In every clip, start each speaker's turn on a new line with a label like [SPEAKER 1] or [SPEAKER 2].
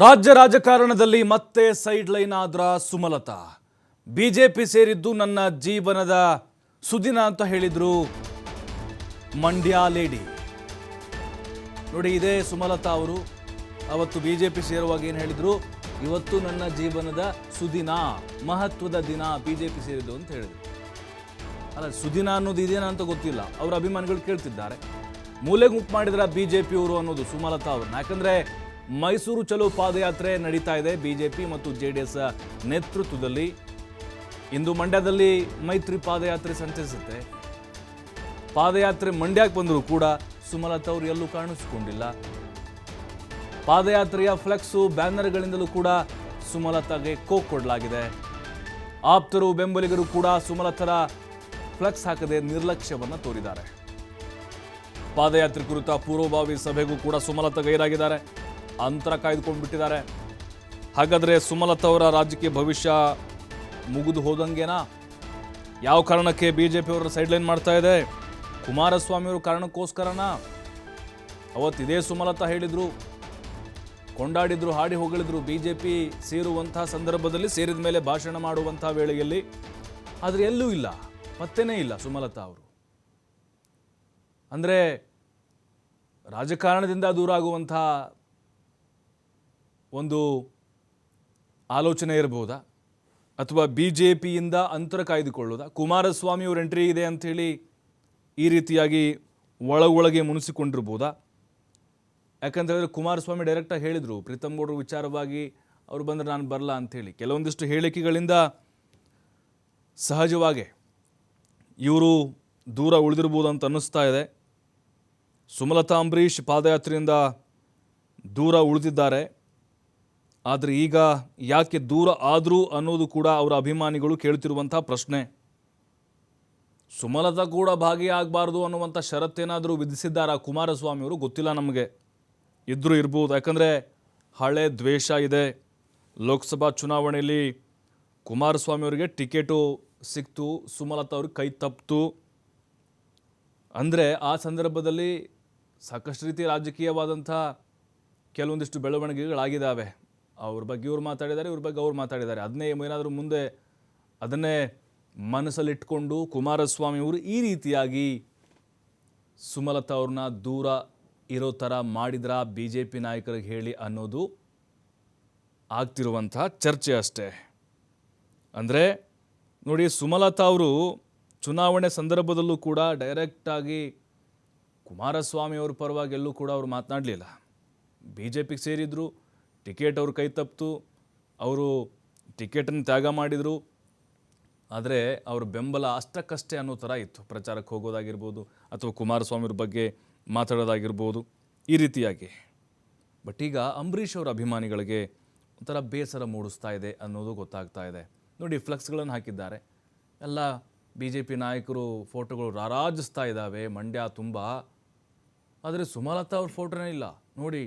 [SPEAKER 1] ರಾಜ್ಯ ರಾಜಕಾರಣದಲ್ಲಿ ಮತ್ತೆ ಸೈಡ್ ಲೈನ್ ಆದ್ರ ಸುಮಲತಾ. ಬಿಜೆಪಿ ಸೇರಿದ್ದು ನನ್ನ ಜೀವನದ ಸುದಿನ ಅಂತ ಹೇಳಿದ್ರು ಮಂಡ್ಯ ಲೇಡಿ. ನೋಡಿ, ಇದೇ ಸುಮಲತಾ ಅವರು. ಅವತ್ತು ಬಿಜೆಪಿ ಸೇರುವಾಗ ಏನು ಹೇಳಿದ್ರು? ಇವತ್ತು ನನ್ನ ಜೀವನದ ಸುದಿನ, ಮಹತ್ವದ ದಿನ ಬಿಜೆಪಿ ಸೇರಿದ್ದು ಅಂತ ಹೇಳಿದ್ರು. ಅಲ್ಲ, ಸುದಿನ ಅನ್ನೋದು ಇದೇನಾ ಅಂತ ಗೊತ್ತಿಲ್ಲ. ಅವರ ಅಭಿಮಾನಿಗಳು ಕೇಳ್ತಿದ್ದಾರೆ. ಮೂಲೆ ಗುಂಪು ಮಾಡಿದ್ರ ಬಿಜೆಪಿಯವರು ಅನ್ನೋದು ಸುಮಲತಾ ಅವ್ರನ್ನ. ಯಾಕಂದ್ರೆ ಮೈಸೂರು ಚಲೋ ಪಾದಯಾತ್ರೆ ನಡೀತಾ ಇದೆ. ಬಿಜೆಪಿ ಮತ್ತು ಜೆ ಡಿ ಎಸ್ ನೇತೃತ್ವದಲ್ಲಿ. ಇಂದು ಮಂಡ್ಯದಲ್ಲಿ ಮೈತ್ರಿ ಪಾದಯಾತ್ರೆ ಸಂಚರಿಸುತ್ತೆ. ಪಾದಯಾತ್ರೆ ಮಂಡ್ಯಕ್ಕೆ ಬಂದರೂ ಕೂಡ ಸುಮಲತಾ ಅವರು ಎಲ್ಲೂ ಕಾಣಿಸಿಕೊಂಡಿಲ್ಲ. ಪಾದಯಾತ್ರೆಯ ಫ್ಲೆಕ್ಸು ಬ್ಯಾನರ್ಗಳಿಂದಲೂ ಕೂಡ ಸುಮಲತಾಗೆ ಕೋಕ್ ಕೊಡಲಾಗಿದೆ. ಆಪ್ತರು ಬೆಂಬಲಿಗರು ಕೂಡ ಸುಮಲತರ ಫ್ಲೆಕ್ಸ್ ಹಾಕದೆ ನಿರ್ಲಕ್ಷ್ಯವನ್ನು ತೋರಿದ್ದಾರೆ. ಪಾದಯಾತ್ರೆ ಕುರಿತ ಪೂರ್ವಭಾವಿ ಸಭೆಗೂ ಕೂಡ ಸುಮಲತಾ ಗೈರಾಗಿದ್ದಾರೆ. ಅಂತರ ಕಾಯ್ದುಕೊಂಡು ಬಿಟ್ಟಿದ್ದಾರೆ ಹಾಗಾದರೆ ಸುಮಲತಾ ಅವರ ರಾಜಕೀಯ ಭವಿಷ್ಯ ಮುಗಿದು ಹೋದಂಗೆನಾ? ಯಾವ ಕಾರಣಕ್ಕೆ ಬಿ ಜೆ ಪಿಯವರ ಸೈಡ್ಲೈನ್ ಮಾಡ್ತಾ ಇದೆ? ಕುಮಾರಸ್ವಾಮಿ ಅವರು ಕಾರಣಕ್ಕೋಸ್ಕರನಾ? ಅವತ್ತು ಇದೇ ಸುಮಲತಾ ಹೇಳಿದರು, ಕೊಂಡಾಡಿದ್ರು, ಹಾಡಿ ಹೊಗಳಿದ್ರು ಬಿ ಜೆ ಪಿ ಸೇರುವಂತಹ ಸಂದರ್ಭದಲ್ಲಿ ಸೇರಿದ ಮೇಲೆ ಭಾಷಣ ಮಾಡುವಂಥ ವೇಳೆಯಲ್ಲಿ. ಆದರೆ ಎಲ್ಲೂ ಇಲ್ಲ ಪತ್ತೆನೇ ಇಲ್ಲ ಸುಮಲತಾ ಅವರು. ಅಂದರೆ ರಾಜಕಾರಣದಿಂದ ದೂರ ಆಗುವಂಥ ಒಂದು ಆಲೋಚನೆ ಇರಬಹುದಾ ಅಥವಾ ಬಿ ಜೆ ಪಿಯಿಂದ ಅಂತರ ಕಾಯ್ದುಕೊಳ್ಳೋದಾ? ಕುಮಾರಸ್ವಾಮಿ ಅವ್ರ ಎಂಟ್ರಿ ಇದೆ ಅಂಥೇಳಿ ಈ ರೀತಿಯಾಗಿ ಒಳಗೊಳಗೆ ಮುನಿಸಿಕೊಂಡಿರ್ಬೋದಾ? ಯಾಕಂತ ಹೇಳಿದ್ರೆ ಕುಮಾರಸ್ವಾಮಿ ಡೈರೆಕ್ಟಾಗಿ ಹೇಳಿದರು, ಪ್ರೀತಮ್ ಗೌಡ್ರ ವಿಚಾರವಾಗಿ ಅವರು ಬಂದರೆ ನಾನು ಬರಲ್ಲ ಅಂಥೇಳಿ ಕೆಲವೊಂದಿಷ್ಟು ಹೇಳಿಕೆಗಳಿಂದ ಸಹಜವಾಗಿ ಇವರು ದೂರ ಉಳಿದಿರ್ಬೋದು ಅಂತ ಅನ್ನಿಸ್ತಾ ಇದೆ. ಸುಮಲತಾ ಅಂಬರೀಷ್ ಪಾದಯಾತ್ರೆಯಿಂದ ದೂರ ಉಳಿದಿದ್ದಾರೆ. ಆದರೆ ಈಗ ಯಾಕೆ ದೂರ ಆದರೂ ಅನ್ನೋದು ಕೂಡ ಅವರ ಅಭಿಮಾನಿಗಳು ಕೇಳ್ತಿರುವಂಥ ಪ್ರಶ್ನೆ. ಸುಮಲತಾ ಕೂಡ ಭಾಗಿಯಾಗಬಾರ್ದು ಅನ್ನುವಂಥ ಷರತ್ತೇನಾದರೂ ವಿಧಿಸಿದ್ದಾರಾ? ಕುಮಾರಸ್ವಾಮಿ ಅವರು ಗೊತ್ತಿಲ್ಲ ನಮಗೆ. ಇದ್ದರೂ ಇರ್ಬೋದು. ಯಾಕಂದರೆ ಹಳೆ ದ್ವೇಷ ಇದೆ. ಲೋಕಸಭಾ ಚುನಾವಣೆಯಲ್ಲಿ ಕುಮಾರಸ್ವಾಮಿ ಅವರಿಗೆ ಟಿಕೆಟು ಸಿಕ್ತು, ಸುಮಲತಾ ಅವ್ರಿಗೆ ಕೈ ತಪ್ಪಿತು ಅಂದರೆ ಆ ಸಂದರ್ಭದಲ್ಲಿ ಸಾಕಷ್ಟು ರೀತಿ ರಾಜಕೀಯವಾದಂಥ ಕೆಲವೊಂದಿಷ್ಟು ಬೆಳವಣಿಗೆಗಳಾಗಿದ್ದಾವೆ. ಅವ್ರ ಬಗ್ಗೆ ಇವ್ರು ಮಾತಾಡಿದ್ದಾರೆ, ಇವ್ರ ಬಗ್ಗೆ ಅವ್ರು ಮಾತಾಡಿದ್ದಾರೆ. ಅದನ್ನೇ ಏನಾದರೂ ಮುಂದೆ ಅದನ್ನೇ ಮನಸ್ಸಲ್ಲಿಟ್ಕೊಂಡು ಕುಮಾರಸ್ವಾಮಿ ಅವರು ಈ ರೀತಿಯಾಗಿ ಸುಮಲತಾ ಅವ್ರನ್ನ ದೂರ ಇರೋ ಥರ ಮಾಡಿದ್ರ ಬಿ ಜೆ ಪಿ ನಾಯಕರಿಗೆ ಹೇಳಿ ಅನ್ನೋದು ಆಗ್ತಿರುವಂತಹ ಚರ್ಚೆ ಅಷ್ಟೇ. ಅಂದರೆ ನೋಡಿ ಸುಮಲತಾ ಅವರು ಚುನಾವಣೆ ಸಂದರ್ಭದಲ್ಲೂ ಕೂಡ ಡೈರೆಕ್ಟಾಗಿ ಕುಮಾರಸ್ವಾಮಿ ಅವ್ರ ಪರವಾಗಿ ಎಲ್ಲೂ ಕೂಡ ಅವರು ಮಾತನಾಡಲಿಲ್ಲ. ಬಿ ಜೆ ಪಿಗೆ ಸೇರಿದ್ರು ಟಿಕೆಟ್ ಅವ್ರ ಕೈ ತಪ್ಪಿತು ಅವರು ಟಿಕೆಟನ್ನು ತ್ಯಾಗ ಮಾಡಿದರು. ಆದರೆ ಅವ್ರ ಬೆಂಬಲ ಅಷ್ಟಕ್ಕಷ್ಟೇ ಅನ್ನೋ ಥರ ಇತ್ತು. ಪ್ರಚಾರಕ್ಕೆ ಹೋಗೋದಾಗಿರ್ಬೋದು ಅಥವಾ ಕುಮಾರಸ್ವಾಮಿಯವ್ರ ಬಗ್ಗೆ ಮಾತಾಡೋದಾಗಿರ್ಬೋದು, ಈ ರೀತಿಯಾಗಿ. ಬಟ್ ಈಗ ಅಂಬರೀಷ್ ಅವರ ಅಭಿಮಾನಿಗಳಿಗೆ ಒಂಥರ ಬೇಸರ ಮೂಡಿಸ್ತಾ ಇದೆ ಅನ್ನೋದು ಗೊತ್ತಾಗ್ತಾ ಇದೆ. ನೋಡಿ, ಫ್ಲೆಕ್ಸ್ಗಳನ್ನು ಹಾಕಿದ್ದಾರೆ. ಎಲ್ಲ ಬಿ ಜೆ ಪಿ ನಾಯಕರು ಫೋಟೋಗಳು ರಾರಾಜಿಸ್ತಾ ಇದ್ದಾವೆ, ಮಂಡ್ಯ ತುಂಬ. ಆದರೆ ಸುಮಲತಾ ಅವ್ರ ಫೋಟೋನೇ ಇಲ್ಲ. ನೋಡಿ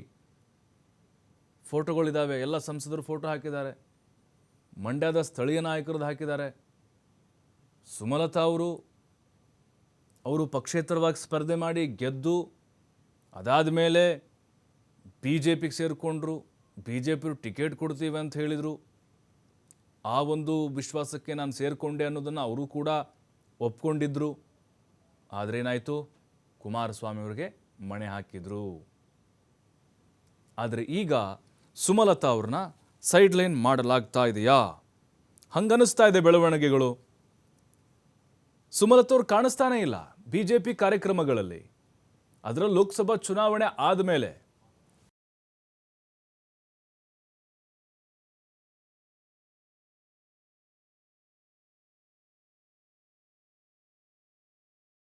[SPEAKER 1] ಫೋಟೋಗಳಿದ್ದಾವೆ, ಎಲ್ಲ ಸಂಸದರು ಫೋಟೋ ಹಾಕಿದ್ದಾರೆ. ಮಂಡ್ಯದ ಸ್ಥಳೀಯ ನಾಯಕರದ್ದು ಹಾಕಿದ್ದಾರೆ. ಸುಮಲತಾ ಅವರು ಅವರು ಪಕ್ಷೇತರವಾಗಿ ಸ್ಪರ್ಧೆ ಮಾಡಿ ಗೆದ್ದು, ಅದಾದ ಮೇಲೆ ಬಿ ಜೆ ಪಿಗೆ ಸೇರಿಕೊಂಡ್ರು ಬಿ ಜೆ ಪಿಯವರು ಟಿಕೆಟ್ ಕೊಡ್ತೀವಿ ಅಂತ ಹೇಳಿದರು. ಆ ಒಂದು ವಿಶ್ವಾಸಕ್ಕೆ ನಾನು ಸೇರಿಕೊಂಡೆ ಅನ್ನೋದನ್ನು ಅವರು ಕೂಡ ಒಪ್ಕೊಂಡಿದ್ದರು ಆದರೆ ಏನಾಯಿತು? ಕುಮಾರಸ್ವಾಮಿ ಅವರಿಗೆ ಮಣೆ ಹಾಕಿದರು. ಆದರೆ ಈಗ ಸುಮಲತಾ ಅವ್ರನ್ನ ಸೈಡ್ ಲೈನ್ ಮಾಡಲಾಗ್ತಾ ಇದೆಯಾ? ಹಂಗನಿಸ್ತಾ ಇದೆ ಬೆಳವಣಿಗೆಗಳು. ಸುಮಲತಾ ಅವ್ರು ಕಾಣಿಸ್ತಾನೇ ಇಲ್ಲ. ಬಿ ಜೆ ಪಿ ಕಾರ್ಯಕ್ರಮಗಳಲ್ಲಿ. ಅದರ ಲೋಕಸಭಾ ಚುನಾವಣೆ ಆದಮೇಲೆ